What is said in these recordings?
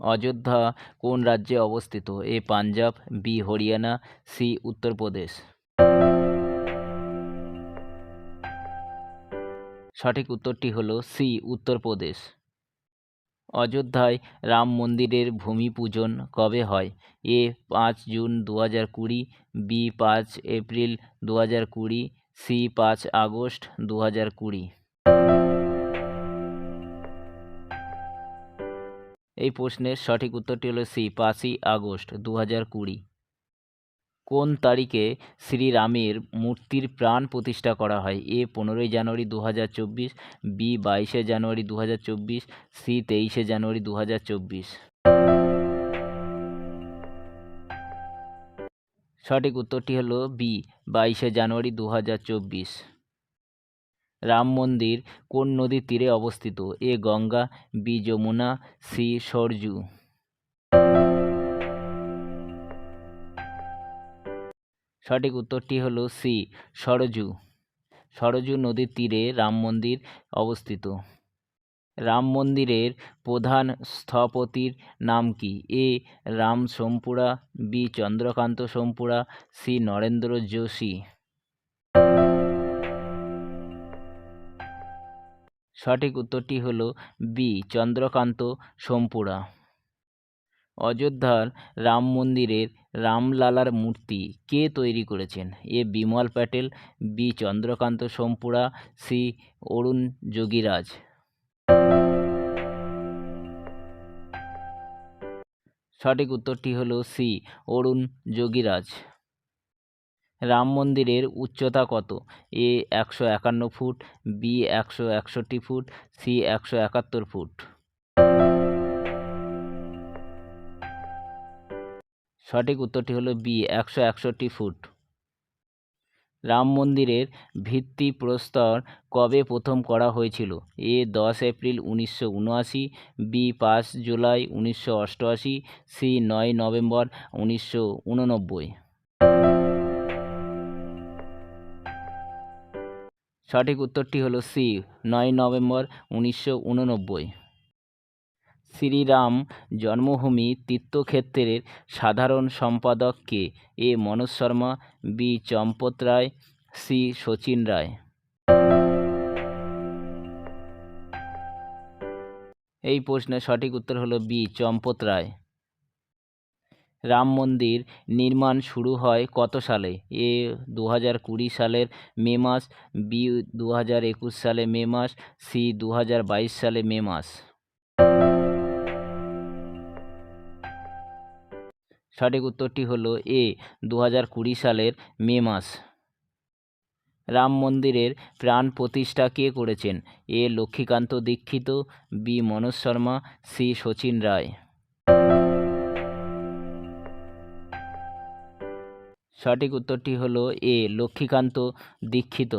অযোধ্যা কোন রাজ্যে অবস্থিত? A Punjab, B Haryana, C Uttar Pradesh. সঠিক উত্তরটি হল সি উত্তরপ্রদেশ। অযোধ্যায় রাম মন্দিরের ভূমি পূজন কবে হয়? এ পাঁচ জুন দু হাজার কুড়ি, বি পাঁচ এপ্রিল দু হাজার কুড়ি, সি পাঁচ আগস্ট দু হাজার কুড়ি। এই প্রশ্নের সঠিক উত্তরটি হলো সি, পাঁচই আগস্ট দু হাজার কুড়ি। কোন তারিখে শ্রীরামের মূর্তির প্রাণ প্রতিষ্ঠা করা হয়? এ, পনেরোই জানুয়ারি দু হাজার চব্বিশ, বি, বাইশে জানুয়ারি দু হাজার চব্বিশ, সি, তেইশে জানুয়ারি দু হাজার চব্বিশ। সঠিক উত্তরটি হলো বি, বাইশে জানুয়ারি দু হাজার চব্বিশ। রাম মন্দির কোন নদীর তীরে অবস্থিত? A Ganga, B Yamuna, C Saryu. সঠিক উত্তরটি হলো সি, সরজু। সরজু নদীর তীরে রাম মন্দির অবস্থিত। রাম মন্দিরের প্রধান স্থপতির নাম কি? A Ram Sompura B Chandrakant Sompura, C Narendra Joshi. সঠিক উত্তরটি হল বি, চন্দ্রকান্ত সোমপুরা। অযোধ্যার রাম মন্দিরের রামলালার মূর্তি কে তৈরি করেছেন? A, Bimal Patel, B, Chandrakant Sompura, C, Arun Yogiraj. সঠিক উত্তরটি হল সি, অরুণ যোগীরাজ। রাম মন্দিরের উচ্চতা কত? এ একশো একান্ন ফুট, বি একশো একষট্টি ফুট, সি একশো একাত্তর ফুট। সঠিক উত্তরটি হলো বি, একশো একষট্টি ফুট। রাম মন্দিরের ভিত্তি প্রস্তর কবে প্রথম করা হয়েছিল? এ দশ এপ্রিল উনিশশো উনআশি, বি পাঁচ জুলাই উনিশশো অষ্টআশি, সি নয় নভেম্বর উনিশশো উননব্বই। সঠিক উত্তরটি হলো সি, নয় নভেম্বর উনিশশো উননব্বই। শ্রীরাম জন্মভূমি তীর্থক্ষেত্রের সাধারণ সম্পাদক কে? A. Manoj Sharma, B. Champat Rai, C. Sachin Rai. এই প্রশ্নের সঠিক উত্তর হলো বি, চম্পত রায়। রাম মন্দির নির্মাণ শুরু হয় কত সালে? এ দু হাজার কুড়ি সালের মে মাস, বি দু হাজার একুশ সালে মে মাস, সি দু হাজার বাইশ সালে মে মাস। সঠিক উত্তরটি হলো এ দু হাজার কুড়ি সালের মে মাস। রাম মন্দিরের প্রাণ প্রতিষ্ঠা কে করেছেন? A Laxmikant Dikshit, B Manoj Sharma, C Sachin Rai. সঠিক উত্তরটি হলো এ, লক্ষ্মীকান্ত দীক্ষিত।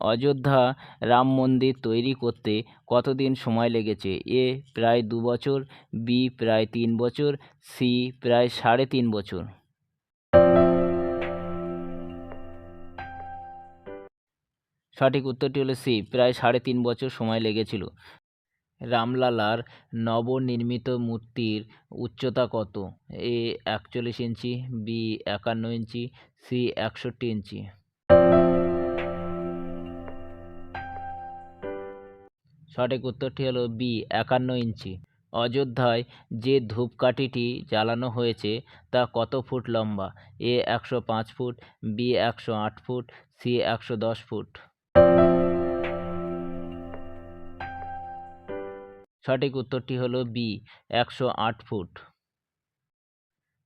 অযোধ্যা রাম মন্দির তৈরি করতে কতদিন সময় লেগেছে? এ, প্রায় দু বছর, বি, প্রায় তিন বছর, সি, প্রায় সাড়ে তিন বছর। সঠিক উত্তরটি হলো সি, প্রায় সাড়ে তিন বছর সময় লেগেছিল। রামলালার নবনির্মিত মূর্তির উচ্চতা কত? এ একচল্লিশ ইঞ্চি বি একান্ন ইঞ্চি সি একষট্টি ইঞ্চি। সঠিক উত্তরটি হলো বি একান্ন ইঞ্চি। অযোধ্যায় যে ধূপকাঠিটি জ্বালানো হয়েছে, তা কত ফুট লম্বা? এ একশো পাঁচ ফুট বি একশো আট ফুট সি একশো দশ ফুট। সঠিক উত্তরটি হল বি একশো আট ফুট।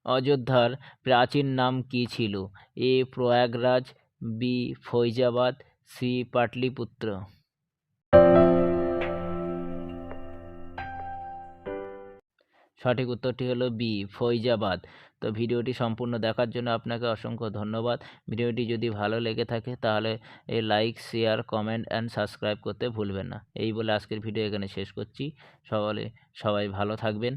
অযোধ্যার প্রাচীন নাম কি ছিল? A Prayagraj B Faizabad C Pataliputra. সঠিক উত্তরটি হলো বি, ফৈজাবাদ। তো ভিডিওটি সম্পূর্ণ দেখার জন্য আপনাকে অসংখ্য ধন্যবাদ। ভিডিওটি যদি ভালো লেগে থাকে তাহলে এই like, share, comment and subscribe করতে ভুলবেন না। এই বলে আজকের ভিডিও এখানে শেষ করছি। সকালে সবাই ভালো থাকবেন।